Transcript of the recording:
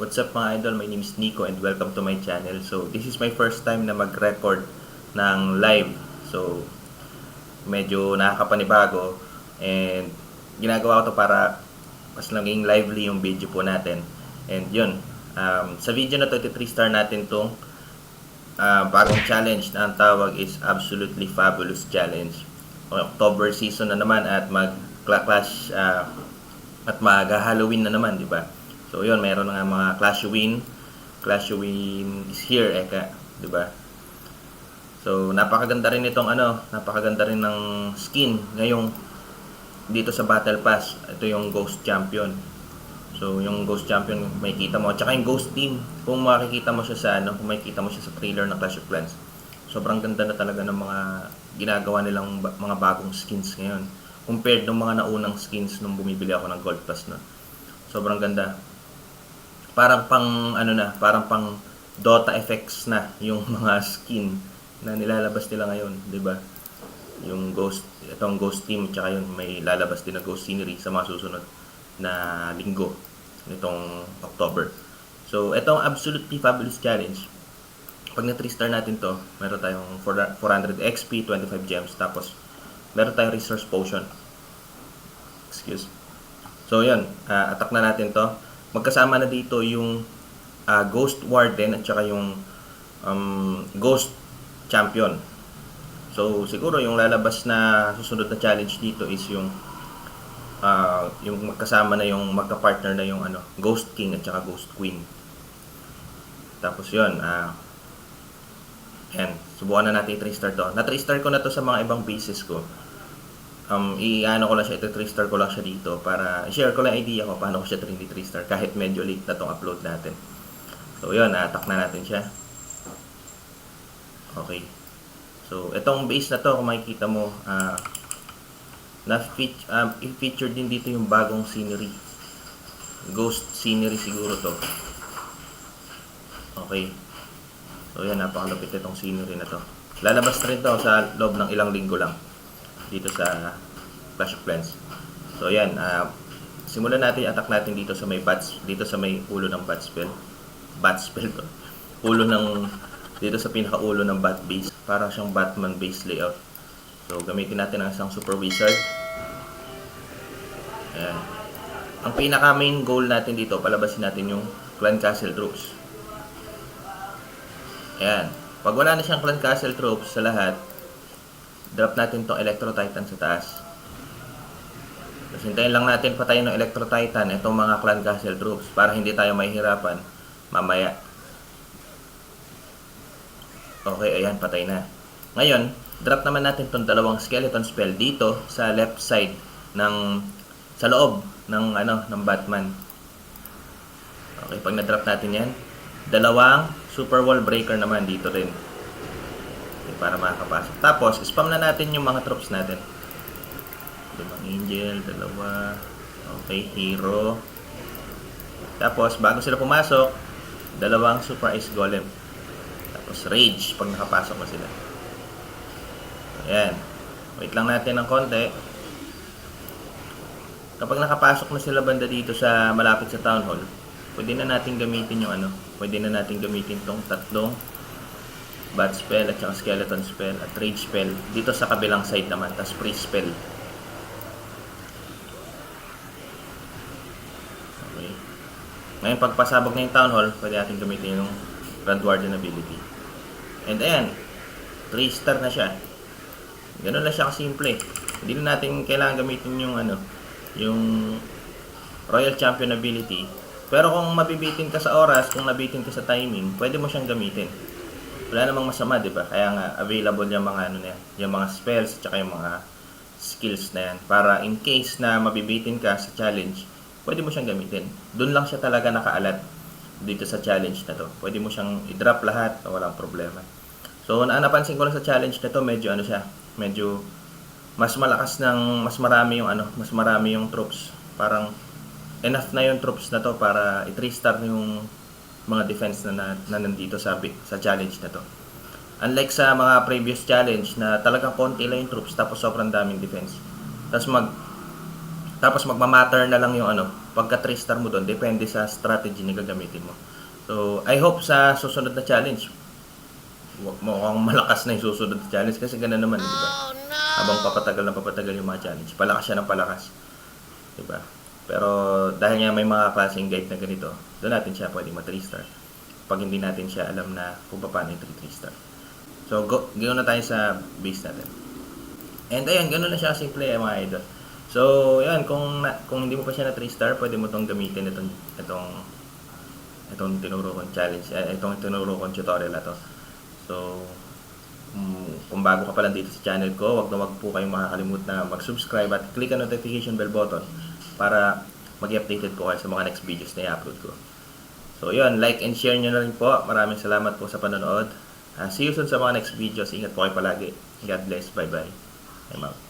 What's up mga idol? My name is Nico and welcome to my channel. So, this is my first time na mag-record ng live. So, medyo nakakapanibago and ginagawa ko to para mas naging lively yung video po natin. And yun, um, sa video na to, 3 star natin tong ah, bagong challenge na ang tawag is Absolutely Fabulous Challenge. October season na naman at mag-clash ah, at mag-Halloween na naman, di ba? So, yun, meron nga mga Clash Win. Clash Win is here, eka, di ba? So, napakaganda rin itong ano, napakaganda rin ng skin ngayong dito sa Battle Pass. Ito yung Ghost Champion. So, yung Ghost Champion, makikita mo. At saka yung Ghost Team, kung makikita mo siya sa, ano, kung makikita mo siya sa trailer ng Clash of Clans, sobrang ganda na talaga ng mga ginagawa nilang ba- mga bagong skins ngayon. Compared ng mga naunang skins nung bumibili ako ng Gold Pass na. Sobrang ganda. Parang pang, ano na, parang pang Dota effects na yung mga skin na nilalabas nila ngayon, di ba? Yung Ghost, itong Ghost Team, tsaka yun, may lalabas din na Ghost Scenery sa mga susunod na linggo nitong October. So, itong Absolutely Fabulous Challenge, pag na 3 star natin to, meron tayong 400 XP, 25 gems, tapos meron tayong resource potion. Excuse. So, yun, ah, attack na natin to. Magkasama na dito yung ah, Ghost Warden at saka yung um, Ghost Champion. So, siguro yung lalabas na susunod na challenge dito is yung ah, yung magkasama na yung magka-partner na yung ano, Ghost King at saka Ghost Queen. Tapos yun, ah yan, subukan na natin i 3 star to. Na 3 star ko na to sa mga ibang bases ko. Um, i-ano ko lang siya, ito 3 star ko lang siya dito para i-share ko lang idea ko paano ko siya 3 3 star kahit medyo late na tong upload natin. So yun, attack na natin siya. Okay. So, itong base na to, kung makikita mo, ah na feature, um, i-feature din dito yung bagong scenery. Ghost scenery siguro to. Okay. So yan, napakalapit itong scenery na to. Lalabas na rin to sa loob ng ilang linggo lang dito sa Clash of Clans. So yan, ah simulan natin attack natin dito sa may bats, dito sa may ulo ng bat spell. Bat spell to. Ulo ng dito sa pinakaulo ng bat base. Para siyang Batman base layout. So gamitin natin ang isang super wizard. Ayan. Ang pinaka main goal natin dito, palabasin natin yung Clan Castle troops. Ayan. Pag wala na siyang Clan Castle troops sa lahat, drop natin tong Electro Titan sa taas. Tapos hintayin lang natin patayin ng Electro Titan itong mga Clan Castle troops para hindi tayo mahihirapan mamaya. Okay, ayan, patay na. Ngayon, drop naman natin tong dalawang skeleton spell dito sa left side ng sa loob ng ano ng Batman. Okay, pag na-drop natin 'yan, dalawang super wall breaker naman dito rin. Okay, para makakapasok. Tapos, spam na natin yung mga troops natin. Limang angel, dalawa. Okay, hero. Tapos, bago sila pumasok, dalawang super ice golem. Tapos, rage pag nakapasok na sila. Ayan. Wait lang natin ng konti. Kapag nakapasok na sila banda dito sa malapit sa town hall, pwede na natin gamitin yung ano, pwede na natin gamitin tong tatlong bat spell at saka skeleton spell at rage spell dito sa kabilang side naman, tas free spell. Okay. Ngayon, pag pasabog na yung town hall, pwede natin gamitin yung Grand Warden ability. And ayan, 3 star na siya. Ganun lang siya kasimple. Hindi na natin kailangan gamitin yung ano, yung Royal Champion ability. Pero kung mabibitin ka sa oras, kung nabitin ka sa timing, pwede mo siyang gamitin. Wala namang masama, di ba? Kaya nga, available yung mga ano na yan, yung mga spells, tsaka yung mga skills na yan. Para in case na mabibitin ka sa challenge, pwede mo siyang gamitin. Doon lang siya talaga nakaalat dito sa challenge na to. Pwede mo siyang i-drop lahat, walang problema. So, na napansin ko lang sa challenge na to, medyo ano siya, medyo mas malakas ng mas marami yung ano, mas marami yung troops. Parang enough na yung troops na to para i 3 star yung mga defense na, na, na nandito sa sa challenge na to. Unlike sa mga previous challenge na talagang konti lang yung troops tapos sobrang daming defense. Tapos mag tapos magmamatter na lang yung ano, pagka 3 star mo doon, depende sa strategy na gagamitin mo. So, I hope sa susunod na challenge, mukhang malakas na yung susunod na challenge kasi gano'n naman, di ba? Habang papatagal na papatagal yung mga challenge, palakas siya ng palakas. Di ba? Pero dahil nga may mga klaseng guide na ganito, doon natin siya pwede ma 3 star. Pag hindi natin siya alam na kung paano yung 3 star. So, go, go na tayo sa base natin. And ayun, gano'n na siya simple eh, mga idol. So, yan, kung, na, kung hindi mo pa siya na 3 star, pwede mo itong gamitin itong, itong, itong tinuro kong challenge, eh, itong tinuro kong tutorial na to. So, mm, kung bago ka pa lang dito sa channel ko, wag na wag po kayong makakalimut na mag-subscribe at click ang notification bell button para mag-updated po kayo sa mga next videos na i-upload ko. So, yun, like and share nyo na rin po. Maraming salamat po sa panonood. Ah, see you soon sa mga next videos. Ingat po kayo palagi. God bless. Bye-bye. I'm out.